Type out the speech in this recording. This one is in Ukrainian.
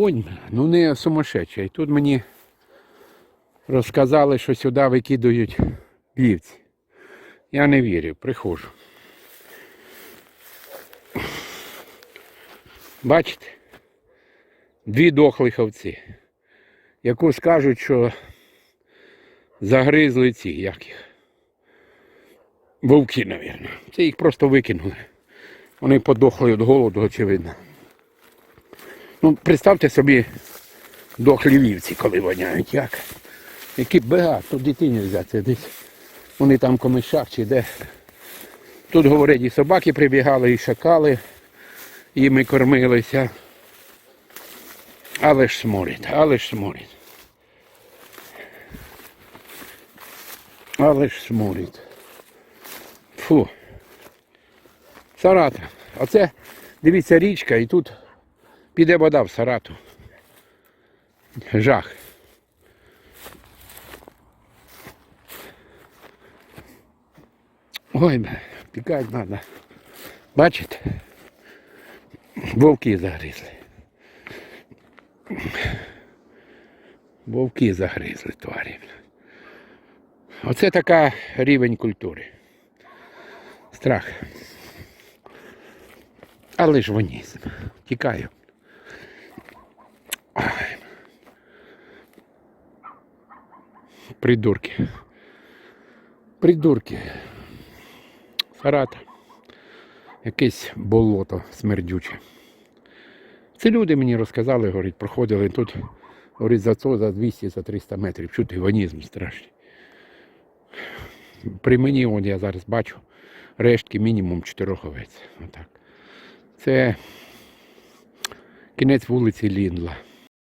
вонь, ну не сумасшедша. І тут мені розказали, що сюди викидують вівці. Я не вірю, приходжу. Бачите? Дві дохлих овці, яку скажуть, що загризли ці, як їх. Вовки, мабуть. Це їх просто викинули. Вони подохли від голоду, очевидно. Ну, представте собі дохлі вівці, коли воняють. Як? Які бега, тут дитині взяти десь. Вони там комишах чи де. Тут, говорять, і собаки прибігали, і шакали, і ми кормилися. Але ж сморить, але ж сморить. Але ж сморить. Фу. Сарата. Оце, дивіться, річка і тут піде вода в Сарату. Жах. Ой, тікати треба. Бачите? Вовки загризли. Вовки загризли тварі. Оце така рівень культури. Страх. Але ж вонізм. Тікаю. Придурки. Придурки. Сарата. Якесь болото смердюче. Це люди мені розказали, говорить, проходили тут, говорить, за це, за 200, за 300 метрів. Чути ванізм страшний. При мені, от я зараз бачу, рештки мінімум чотирьох овець. Отак. Це кінець вулиці Ліндла.